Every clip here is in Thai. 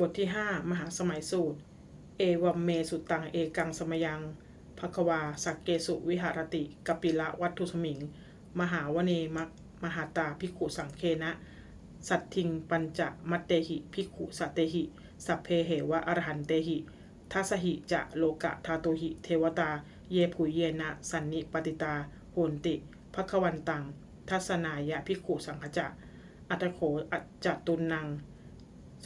บทที่ 5 มหาสมัยสูตร เอวัมเมสุตังเอกังสมยังภควาสักเกสุวิหารติกปิละวัตถุสมิง มหาวเนมักมหาตาภิกขุสังเคนะ สัตทิงปัญจมัตเตหิภิกขุสัตเตหิ สัพเพเหวะอรหันเตหิทัสหิจะโลกะทาโตหิ เทวตา เยผุยเยนะ สันนิปติตาโหนติภควันตัง ทัศนายะภิกขุสังขจะ อัตโขอัจจตุนนัง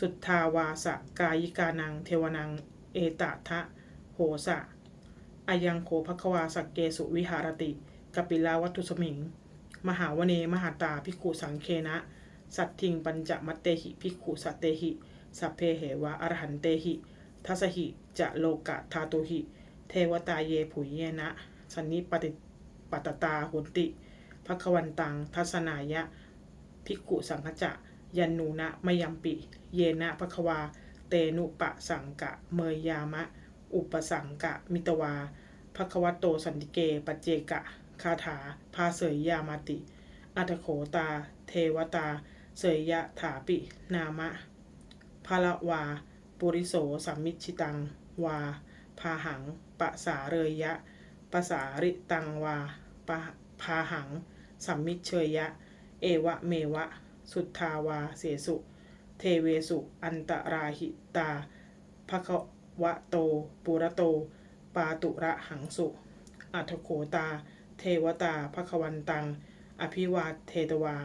สุทธาวาสกายิกานัง เทวนัง เอตทะโหสะอายังโขภควาสักเกสุวิหารติกปิลาวัตุสมิง มหาวเนมหาตาภิกขุสังเคนะ สัตทิงปัญจมัตเตหิภิกขุสัตเตหิ สัพเพเหวะอรหันเตหิทัสหิ จะโลกะทาตุหิ เทวตาเยผุยเยนะ สันนิปติปัตตาหุนติภควันตังทัศนายะ ภิกขุสังฆจะยันนูนะมยัมปิ เยนะภควา เตนุปะสังกะ เมยยามะ อุปสังกะ มิตวาภควโตสันติเก ปัจเจกะ คาถา พาเสยยามาติ อัตโขตา เทวตา เสยยะถาปิ นามะภาละวา ปุริโสสัมมิชิตัง วา พาหัง ปะสาเรยยะปะสาริตังวาปะพาหัง สัมมิเชยยะ เอวะเมวะ สุทธาวา เสสุ เทเวสุ อันตราหิตาภควะโต ปุระโต ปาตุระหังสุ อัทโขตา เทวตาภควันตัง อภิวาเทตวา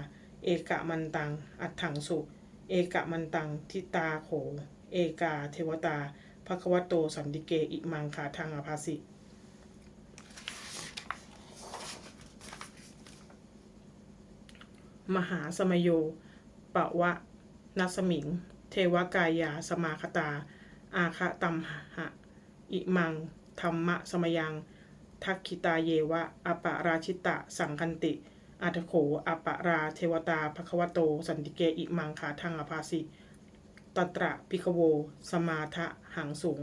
เอกะมันตัง อัถังสุ เอกะมันตัง ทิตาโข เอกา เทวตาภควโต สันติเก อิมังคาทางอภาสิมหาสมโยปะวะ นัสมิง เทวกายา สมาคตา อาคะตัมหะ อิมัง ธรรมะสมยัง ทักขิตาเยวะ อปะราชิตะ สังคันติ อัตโข อปะราเทวตาภควโต สันติเก อิมังขาทังอภาสิตตระพิกโว สมาทะหังสูง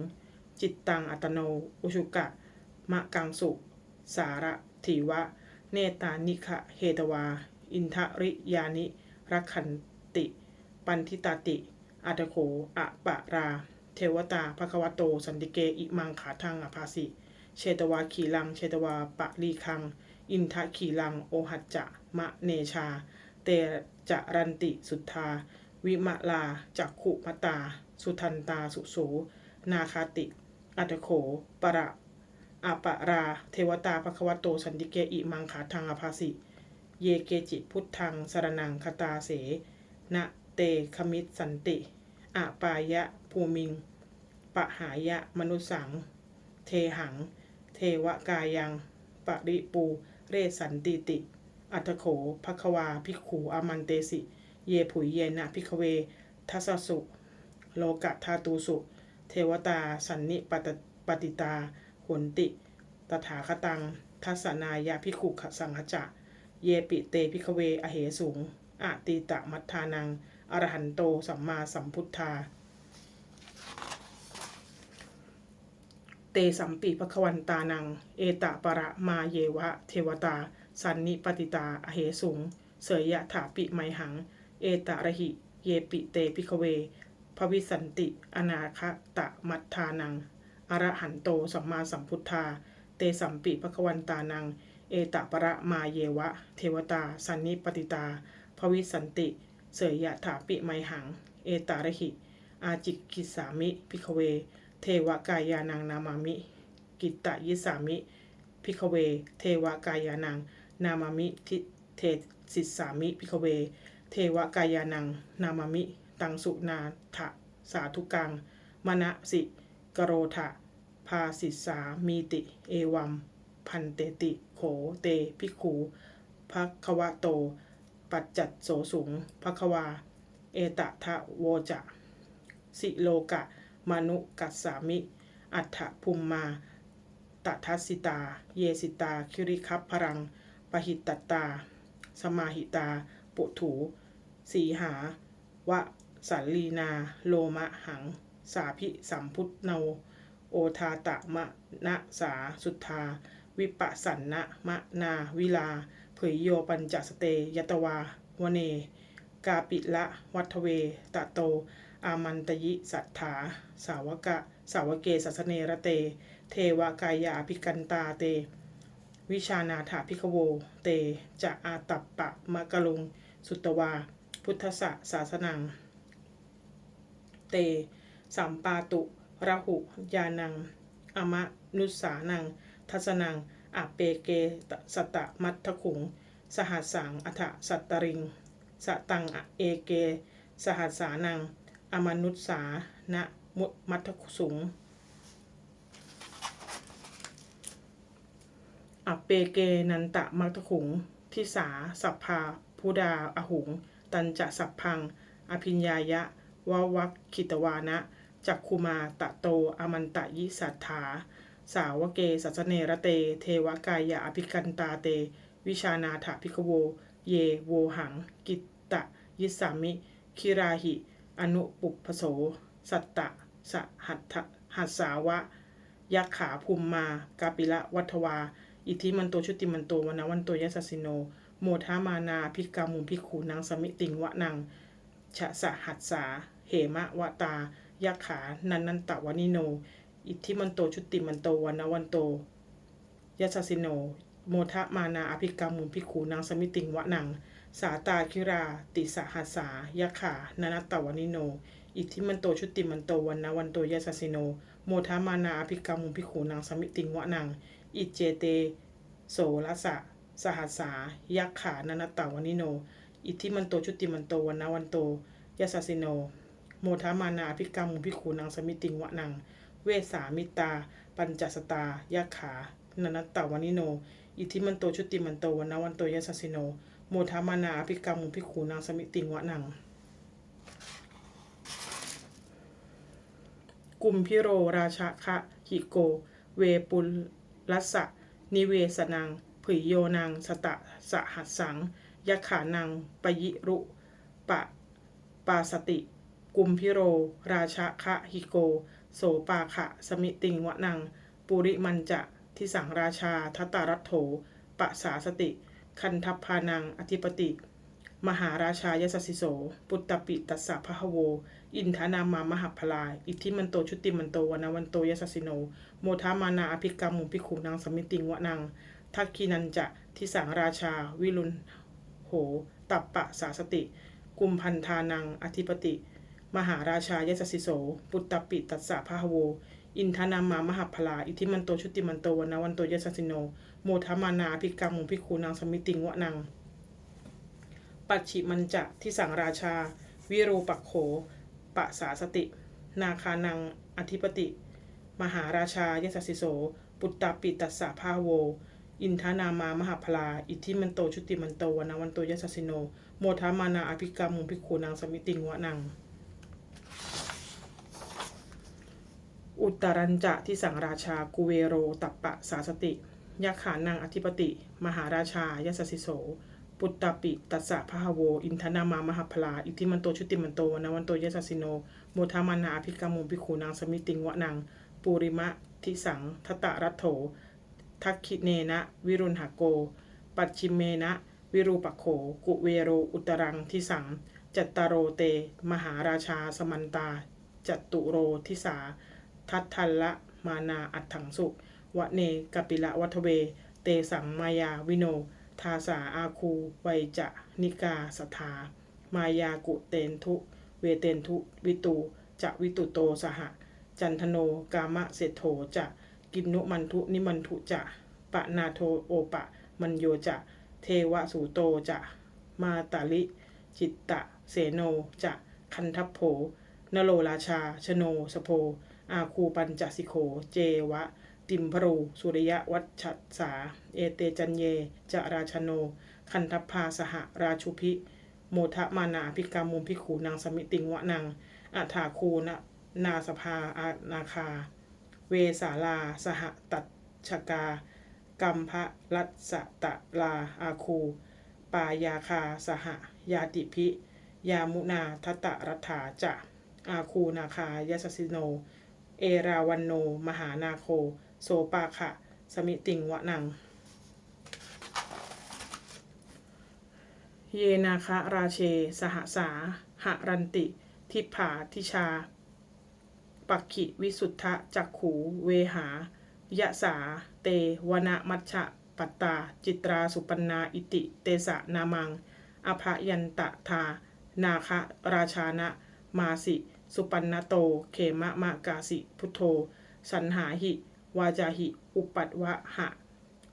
จิตตังอัตโน อุชุกะ มะกังสุ สาระถีวะ เนตานิคะเฮตวา อินทริยานิรักขัน ปันทิตาติ อัตโขอะปะรา เทวตาภควโต สันติเก อิมังขาทังอภาสิ เชตวาขีลัง เชตวาปะลีคัง อินทะขีลัง โอหัจจะมะเนชา เตจรันติสุทธา วิมะลาจักขุมตา สุทันตาสุสูนาคาติ อัตโขปะระอะปะรา เทวตาภควโต สันติเก อิมังขาทังอภาสิ เยเกจิพุทธังสรนังคตาเส นะ คมิตสันติอะปายะภูมิง ปะหายะมนุสัง เทหัง เทวกายังปริปู เรสันติติ อัตโขภควาภิกขูอามันเตสิ เยผุยเยนะพิกเวทัสสุ โลกะทาตูสุ เทวตาสันนิปตปฏิตาหนติ ตถาคตัง ทัศนายะพิกขุขสังหจะ เยปิเตพิกเว อเหสูงอะตีตะมัทธานัง อรหันโตสัมมาสัมพุทธา เตสัมปิภควันตานัง เอตะปะระมาเยวะ เทวตา สันนิปติตา อเหสุง เสยยะถาปิไมหัง เอตะระหิ เยปิเตพิกเวภวิสันติ อนาคตะมัทธานัง อรหันโตสัมมาสัมพุทธา เตสัมปิภควันตานัง เอตะปะระมาเยวะ เทวตา สันนิปติตาภวิสันติ เสยยะถาปิไมหัง เอตาระหิ อาจิกิสามิ พิกเว เทวกายานังนามามิ กิตตยิสามิ พิกเว เทวกายานัง นามามิทิเทสิสามิ พิกเว เทวกายานัง นามามิ ตังสุนาถะสาธุกัง มณสิกโรทะพาสิสามีติ เอวัม พันเตติ โขเต พิขูภควะโต ปัจจัตโสสุงภควา เอตะทะโวจะ สิโลกะ มนุกัสสามิ อัฏฐภูมมาตทัสสิตา เยสิตา คิริคัพพรัง ปหิตตตา สมาหิตา ปุถู สีหาวะสัลลีนา โลมะหัง สาพิสัมพุทโน โอทาตะมะนะสาสุทธา วิปัสสันนะมะนาวิลา ผยโยปัญจสเตยตวาวเน กาปิละวัทเว ตะโต อามันตยิสัทธา สาวกะ สาวเกสัสเนระเต เทวกายาภิกันตาเต วิชานาถาพิกโว เต จะอาตัปปะมะกะลุง สุตวา พุทธสะศาสนัง เต สัมปาตุระหุยานัง อมะนุสานัง ทัสนัง อะเปเกสตะมัทขุง สหัสสังอัฐสัตตริง สตังอะเอเก สหัสสานัง อมนุษสานะมุมัทคุสุงอเปเกนันตะมัทขุง ทิสาสัพพาพุดาอหุง ตันจะสัพพัง อภิญญายะววัคคิตวานะจักคุมาตะโตอมันตะยิสัทธา สาวเกสัสเนระเต เทวกายะอภิกันตาเต วิชานาถพิกโว เยโวหัง กิตตะ ยิสามิ คิราหิ อนุปุปโส สัตตะสหัตถหัสสาวะ ยักขาภูมิมากาปิละวัทวา อิทธิมันโตชุติมันโตวนาวันโตยสสสิโน โมทามานาพิกามุมพิกขูนางสมิติงวะนางชะสหัสสา เหมะวะตายักขานันนันตะวานิโน อิทธิมันโตชุติมันโตวันาวันโตยัสสสิโน โมทะมานาอภิกรรมุมพิขูนางสมิติงวะนัง สาตาคิรา ติสหัสสายักขานันตะวานิโน อิทธิมันโตชุติมันโตวันนาวันโตยัสสสิโน โมทามานาอภิกรรมุมพิขูนางสมิติงวะนัง อิเจเต โสรสะ สหัสสายักขานันตะวานิโน อิทธิมันโตชุติมันโตวันนาวันโตยัสสสิโน โมทามานาอภิกรรมุมพิขูนางสมิติงวะนัง เวสามิตา ปัญจสตายักขานันตตะวานิโน อิทธิมันโตชุติมันโตวันาวันโตยัสสสิโน โมทามานาอภิกรรมุพิขูนางสมิติงวะนังกุมพิโรราชคะหิโก เวปุลลัสสะ นิเวสนังผึยโยนังสตะสหัสสังยักขานังปยิรุปะปาสติ กุมพิโร ราชคะหิโก โสปาขะ สมิติงวะนัง ปุริมันจะทิสังราชาทัตตารัตโถปะสาสติ คันทัพพานัง อธิปติ มหาราชายสสสิโส ปุตตปิตัสสะพะหโว อินทานามามหาพลาย อิทธิมันโตชุติมันโตวนาวันโตยสสสิโน โมทามานาอภิกรรมมุพิขุนางสมิติงวะนางทักคีนันจะทิสังราชา วิรุณโห ตัปปะสาสติ กุมพันธานัง อธิปติ มหาราชายสสิโส ปุตตปิตัสสะพะหโว อินทนามามหาพลา อิทิมันโตชุติมันโตวนาวันโตยสสิโน โมทามานาภิกรรมมุพิกขุนางสมิติงวะนางปัจฉิมันจะทิสังราชา วิรูปักโขปะสาสติ นาคานังอธิปติ มหาราชายสสิโส ปุตตปิตัสสะพาโวอินทานามามหาพลา อิทธิมันโตชุติมันโตวนาวันโตยสสิโน โมทามานาอภิกรรมมุพิกขุนางสมิติงวะนัง อุตรัญจะที่สังราชากุเวโรตัปปะสาสติยักขานังอธิปติ มหาราชายสสสิโส ปุตตปิตัสสะพะหะโว อินทนามามหาพลา อิทธิมันโตชุติมันโตวนาวันโตยสสสิโนโมทามานาอภิกรรมมุพิขุนางสมิติงวะนังปูริมะทิสังทตะรัตโถทักขิเนนะ วิรุณหโก ปัจฉิเมนะ วิรูปโข กุเวโร อุตรังทิสัง จัตตารโรเต มหาราชาสมันตา จัตตุโรทิสา ทัตทัลละมานาอัตถังสุวะเนกปิละวัทเว เตสังมายาวิโน ทาสาอาคูไวจะนิกาสถามายากุเตนทุ เวเตนทุวิตูจะวิตุโตสห จันทโนกามะเศโถจะกินนุมันทุนิมันทุจะปะนาโทโอปะมันโยจะ เทวสูโตจะมาตาลิ จิตตะ เสโนจะคันทัพโผนโรราชา ชโนสโพ อาคูปัญจสิโข เจวะ ติมพรู สุริยะวัชชสา เอเตจันเย จราชโน คันทพพาสหราชุพิ โมทะมานาพิกรรมมุมพิขูนางสมิติงวะนางอัฐาคูนะนาสภาอานาคา เวสาลา สหตัดชกา กัมพะรัตสตะลาอาคู ปายาคา สห ยาติพิ ยามุนาทตตรัฐาจะอาคูนาคายสสิโน เอราวันโน มหานาโค โสปาขะ สมิติงวะนัง เยนาคะราเช สหสาหรันติ ทิผาทิชา ปักขิวิสุทธะจักขู เวหายะสา เตวนะมัชชะ ปัตตา จิตราสุปันนา อิติ เตสะนามัง อภยันตะทา นาคะ ราชานะ มาสิ สุปันนโต เขมะมะกาสิพุทโธ สันหาหิ วาจาหิ อุปัตวะหะ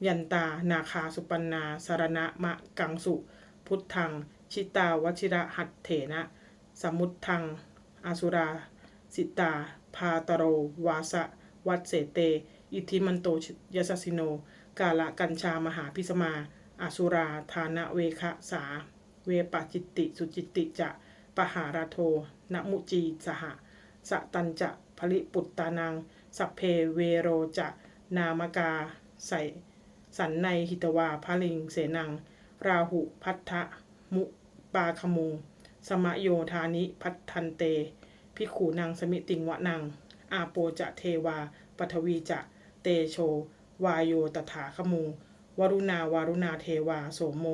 ยันตา นาคาสุปันนา สารณะมะกังสุ พุทธัง ชิตาวชิระหัตเถนะ สมุทธังอาสุรา สิตา พาตโร วาสะ วัดเสเต อิทิมันโตยสสสิโน กาละกัญชามหาพิสมาอาสุราทานะเวคะสา เวปจิตติ สุจิตติจะปหาราโท นมุจีสหะสะตันจะผลิปุตตานัง สัพเพเวโรจะ นามกา ใสสันในหิตวาพลิงเสนัง ราหุพัทธะมุปาคมุงสมโยธานิพัทธันเตพิขูนางสมิติงวะนางอาโปจะเทวาปทวีจะ เตโช วายโยตถาคมุงวรุณาวารุณาเทวา โสโม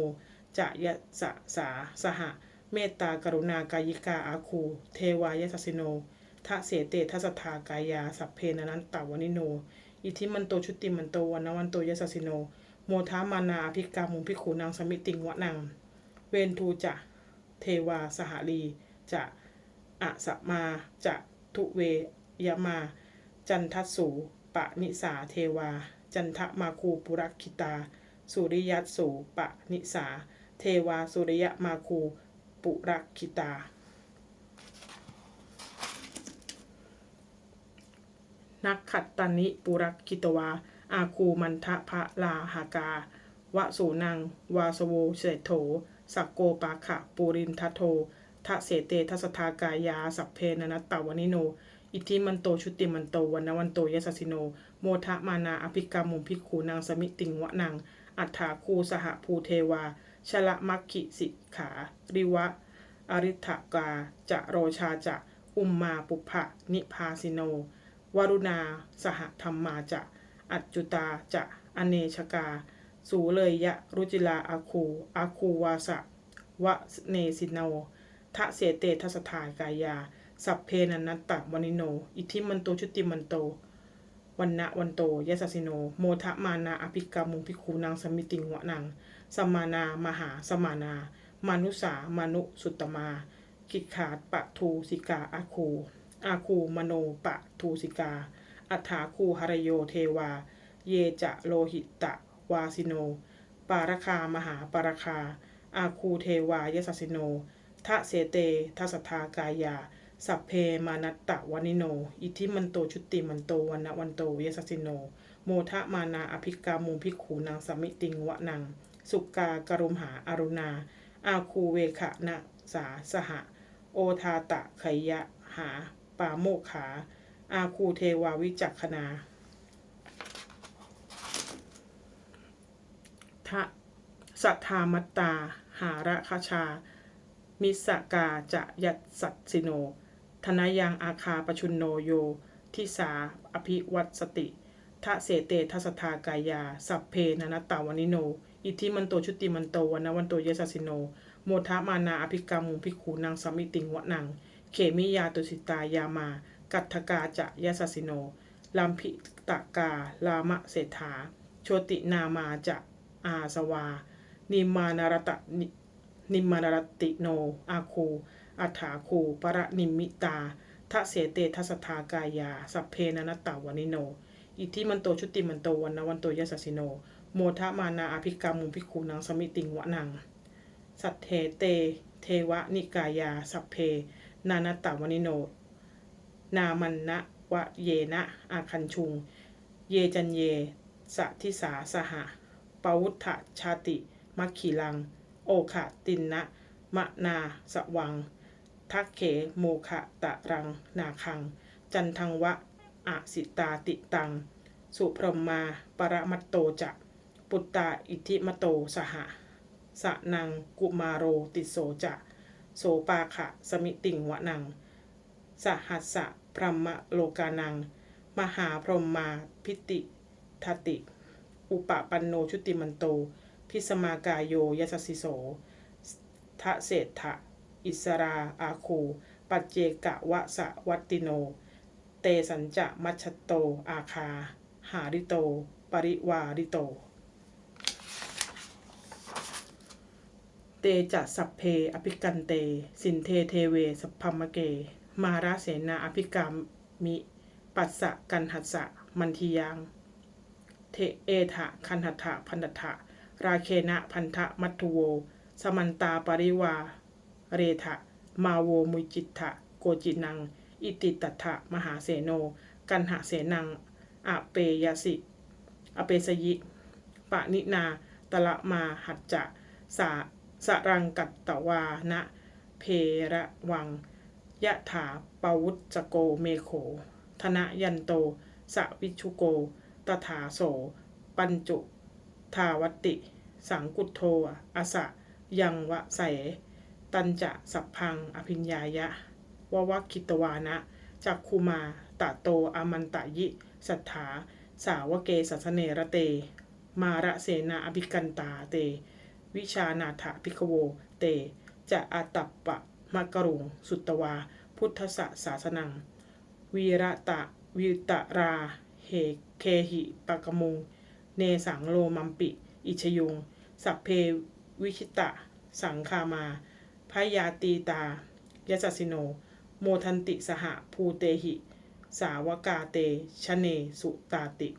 จะยะสะสาสหะ เมตตากรุณากายิกาอาคู เทวายสสสิโนทะเสเตทัสทากายา สัพเพนนันตาวนิโน อิทิมันโตชุติมันโตวันวันโตยสสสิโน โมทามานาอภิกามุงพิขูนางสมิติงวะนางเวนทูจะ เทวาสหลีจะอะสะมาจะทุเวยมา จันทัสสูปะนิสาเทวา จันทมาคูปุรักขิตา สุริยัสสูปะนิสา เทวาสุริยมาคู ปุรักขิตา นักขัตตานิปุรักขิตวา อาคูมันทะพะลาหากาวะสูนัง วาสโวเศโถสักโกปาขะปูรินทัโททะเสเตทัสทากายา สัพเพนนัตตาวนิโน อิทิมันโตชุติมันโตวันวันโตยสสสิโน โมทะมานาอภิกามุมพิกขูนางสมิติงวะนางอัฏฐาคูสหภูเทวา ชละมัคคิสิกขา ริวะ อริทกา จะโรชาจะ อุมมาปุพะนิพาสิโน วรุณา สหธรรมาจะ อัจจุตาจะ อเนชกา สูเลยยะ รุจิลาอาคูอาคูวาสะวะเนสิโนทะเสเตทัสทากายา สัพเพนันนตะวนิโน อิทิมันโตชุติมันโตวันนะวันโตยสสสิโน โมทะมานาอภิกามุงพิคูนางสมิติงวะนาง สมานามหาสมานา มานุสามานุสุตมา กิขาดปะทูสิกาอาคูอาคูมโนปะทูสิกา อัฏฐาคูหรโยเทวา เยจะโลหิตะวาสิโน ปารคามหาปารคา อาคูเทวายสสสิโนทะเสเตทัสทากายา สัพเพมานัตตะวานิโน อิทิมันโตชุติมันโตวันนะวันโตยสสสิโน โมทะมานาอภิกามุงพิกขูนางสมิติงวะนัง สุกากรุมหาอารุณา อาคูเวขะนะสาสหะ โอทาตะไขยะหา ปาโมกขา อาคูเทวาวิจักขนาทะสัทธามัตตา หาระคชา มิสกาจะยัตสัตสิโน ธนายังอาคาปชุนโนโย ทิสาอภิวัตสติทะเสเตทัสทากายา สัพเพนนตตาวนิโน อิทธิมันโตชุติมันโตวันวันโตเยสสสิโน โมทะมานาอภิกามุงพิกขูนางสมิติงวะนัง เขมิยาตุสิตายามา กัตถกาจะยสสสิโนลัมพิตกา ลามะเศรษฐา โชตินามาจะอาสวา นิมานารตะนิมานารติโน อาคูอัฏฐาคูปรนิมิตาทะเสเตทัสทากายา สัพเพนนัตตาวานิโน อิทิมันโตชุติมันโตวันนวันโตยสสสิโน โมทะมานาอภิกามุงพิกขูนางสมิติงวะนัง สัทเทเต เทวะนิกายา สัพเพ นานัตาวนิโน นามันนะวะเยนะ อาคันชุง เยจันเยสะทิสาสหะปวุฒชาติ มัคคีลัง โอคะตินนะ มะนาสวัง ทักเขโมคะตะรัง นาคัง จันทังวะอสิตาติตัง สุพรหมา ปรมัตโตจะ ปุตตาอิทิมโตสหะสะนังกุมาโรติโสจะ โสปาขะ สมิติงวะนัง สหัสสะพรหมโลกานัง มหาพรหมาพิติทติ อุปปันโนชุติมันโต พิสมากายโยยสสสิโสทะเศษฐะอิสราอาคู ปัจเจกะวะสะวัตติโน เตสัญจะมัชชโต อาคา หาริโต ปริวาริโต เตจะสัพเพอภิกันเต สินเทเทเวสัพพมเก มาราเสนาอภิกามมิ ปัสสะกันหัสสะมันทียังเทเอทะคันหัตถะพันธะราเคนะพันธะมัตถุโว สมันตาปริวา เรทะมาโวมุจิตะโกจินัง อิติตัตถะมหาเสโน กันหะเสนังอเปยสิ อเปสยิ ปะนินา ตละมาหัจจะ สา สรังกัตตวานะเพระวัง ยะถาปวุจจโกเมโข ธนยันโต สวิชุโก ตถาโส ปัญจุทาวติ สังกุโทอสะ ยังวะใสตันจะสัพพัง อภิญญายะ ววัคิตวานะ จักคุมาตะโตอมันตะยิสัทธา สาวเกสัสเนระเต มาระเสนาอภิกันตาเต วิชานาถาพิกโว เต จะอาตัปปะมะกรุง สุตวา พุทธสสาสนัง วีระตะวิตราเหเคหิปะกมุง เนสังโลมัมปิ อิชยุง สัพเพวิชิตะ สังคามาพยาตีตายสสสิโน โมทันติสหภูเตหิ สาวกาเตชเนสุตาติ